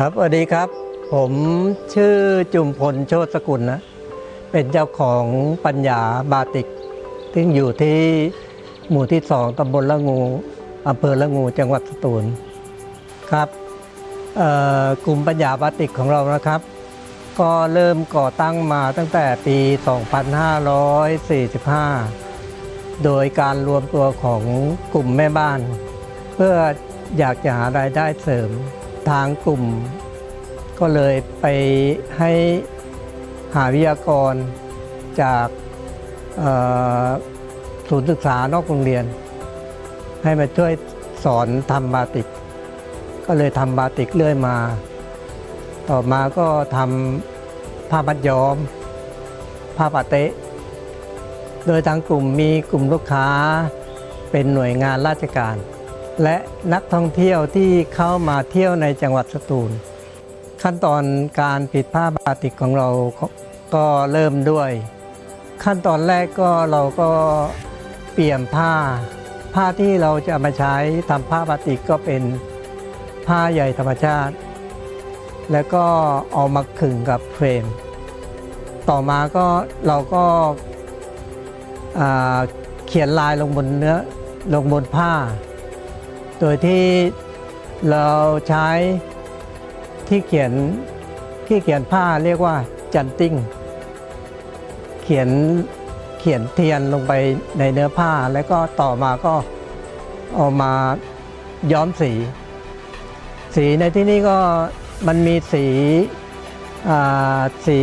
ครับสวัสดีครับ ผมชื่อจุมพลโชติสกุลนะ เป็นเจ้าของปัญญาบาติก ซึ่งอยู่ที่หมู่ที่สองตำบลละงูอำเภอละงูจังหวัดสตูลครับกลุ่มปัญญาบาติกของเรานะครับ ก็เริ่มก่อตั้งมาตั้งแต่ปี 2545 โดยการรวมตัวของกลุ่มแม่บ้าน เพื่ออยากจะหารายได้เสริม ทางกลุ่ม ก็เลยไปให้หาวิทยากรจากศูนย์ศึกษานอกโรงเรียน ให้มาช่วยสอนทำบาติก ก็เลยทำบาติกเรื่อยมา ต่อมาก็ทำผ้ามัดย้อม ผ้าปาเตะ โดยทางกลุ่มมีกลุ่มลูกค้าเป็นหน่วยงานราชการ และนักท่องเที่ยวที่เข้ามาเที่ยวในจังหวัดสตูล ขั้นตอนการปิดผ้าบาติกของเราก็เริ่มด้วย ขั้นตอนแรกก็เราก็เปลี่ยนผ้า ผ้าที่เราจะมาใช้ทำผ้าบาติกก็เป็นผ้าใหญ่ธรรมชาติ แล้วก็เอามาขึงกับเฟรม ต่อมาก็เราก็เขียนลายลงบนเนื้อลงบนผ้า โดยที่เราใช้ที่เขียนที่เขียนผ้าเรียกว่าจันติ้ง เขียนเขียนเทียนลงไปในเนื้อผ้าแล้วก็ต่อมาก็เอามาย้อมสี สีในที่นี้ก็มันมีสีสี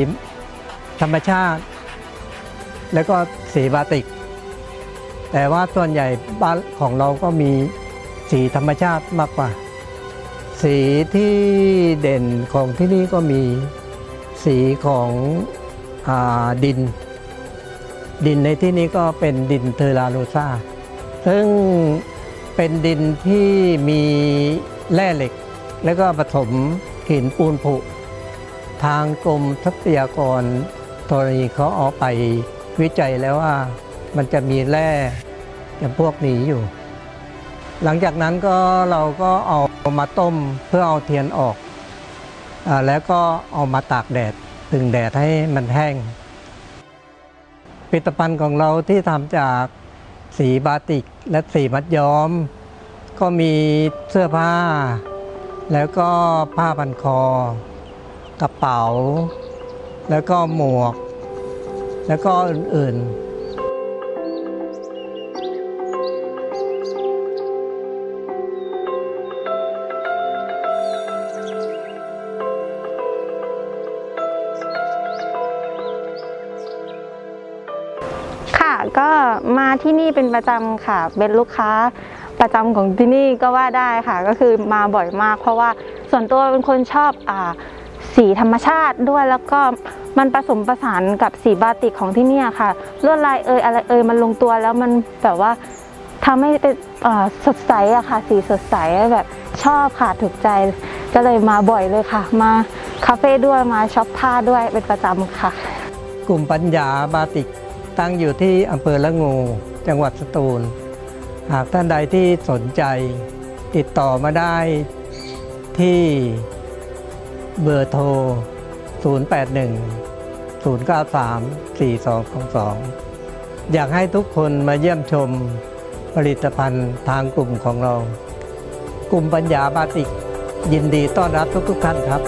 ธรรมชาติ แล้วก็สีบาติก แต่ว่าส่วนใหญ่บ้านของเราก็มี สีธรรมชาติมากกว่า สีที่เด่นของที่นี่ก็มีสีของอดิน ดินในที่นี้ก็เป็นดินเทราโรซาซึ่งเป็นดินที่มีแร่เหล็ก แล้วก็ผสมหินปูนผุ ทางกรมทรัพยากรธรณีเขาเอาไปวิจัยแล้วว่ามันจะมีแร่จำพวกนี้อยู่ หลังจากนั้นก็เราก็เอามาต้มเพื่อเอาเทียนออกอแล้วก็เอามาตากแดดถึงแดดให้มันแห้งผลิตภัณฑ์ของเราที่ทำจากสีบาติกและสีมัดย้อม ก็มีเสื้อผ้า แล้วก็ผ้าพันคอ กระเป๋า แล้วก็หมวก แล้วก็อื่นๆ ก็มาที่นี่เป็นประจำค่ะ เป็นลูกค้าประจำของที่นี่ก็ว่าได้ค่ะ ก็คือมาบ่อยมาก เพราะว่าส่วนตัวเป็นคนชอบอ่าสีธรรมชาติด้วยแล้วก็มันผสมประสานกับสีบาติกของที่นี่ค่ะลวดลายเอยอะไรเอยมันลงตัวแล้วมันแบบว่าทำให้เป็นสดใสอะค่ะ สีสดใสแบบชอบค่ะถูกใจ ก็เลยมาบ่อยเลยค่ะ มาคาเฟ่ด้วยมาช็อปผ้าด้วยเป็นประจำค่ะ กลุ่มปัญญาบาติก ตั้งอยู่ที่อำเภอละงู จังหวัดสตูล หากท่านใดที่สนใจ ติดต่อมาได้ที่เบอร์โทร 081 093 4222 อยากให้ทุกคนมาเยี่ยมชมผลิตภัณฑ์ทางกลุ่มของเรา กลุ่มปัญญาบาติก ยินดีต้อนรับทุกๆท่านครับ